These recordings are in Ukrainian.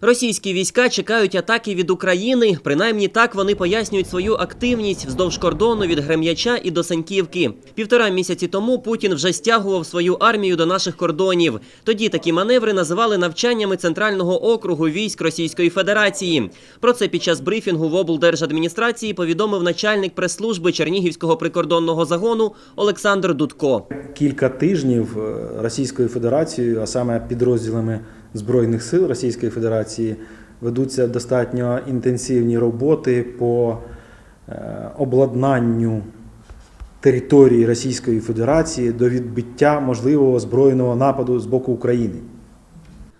Російські війська чекають атаки від України. Принаймні так вони пояснюють свою активність вздовж кордону від Грем'яча і до Саньківки. Півтора місяці тому Путін вже стягував свою армію до наших кордонів. Тоді такі маневри називали навчаннями центрального округу військ Російської Федерації. Про це під час брифінгу в облдержадміністрації повідомив начальник прес-служби Чернігівського прикордонного загону Олександр Дудко. Кілька тижнів е, Російською Федерацією, а саме підрозділами Збройних сил Російської Федерації, ведуться достатньо інтенсивні роботи по е, обладнанню території Російської Федерації до відбиття можливого збройного нападу з боку України.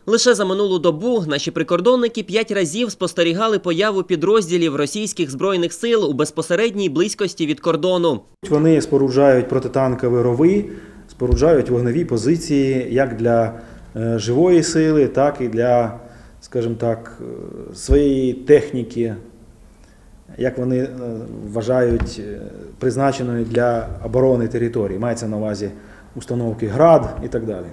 Лише за минулу добу наші прикордонники п'ять разів спостерігали появу підрозділів російських збройних сил у безпосередній близькості від кордону. Вони споруджають протитанкові рови, споруджають вогневі позиції як для живої сили, так і для, скажімо так, е, своєї техніки, як вони е, вважають призначеної для оборони території. Мається на увазі установки ГРАД і так далі.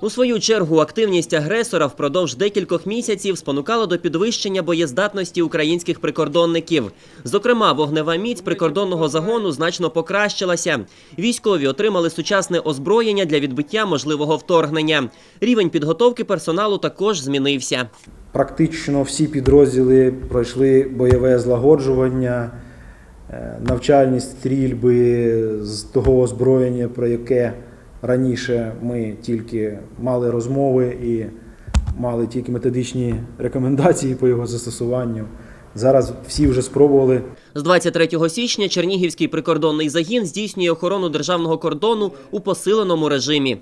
У свою чергу активність агресора впродовж декількох місяців спонукала до підвищення боєздатності українських прикордонників. Зокрема, вогнева міць прикордонного загону значно покращилася. Військові отримали сучасне озброєння для відбиття можливого вторгнення. Рівень підготовки персоналу також змінився. Практично всі підрозділи пройшли бойове злагоджування, е, навчальні стрільби з того озброєння, про яке раніше ми тільки мали розмови і мали тільки методичні рекомендації по його застосуванню. Зараз всі вже спробували З 23 січня Чернігівський прикордонний загін здійснює охорону державного кордону у посиленому режимі.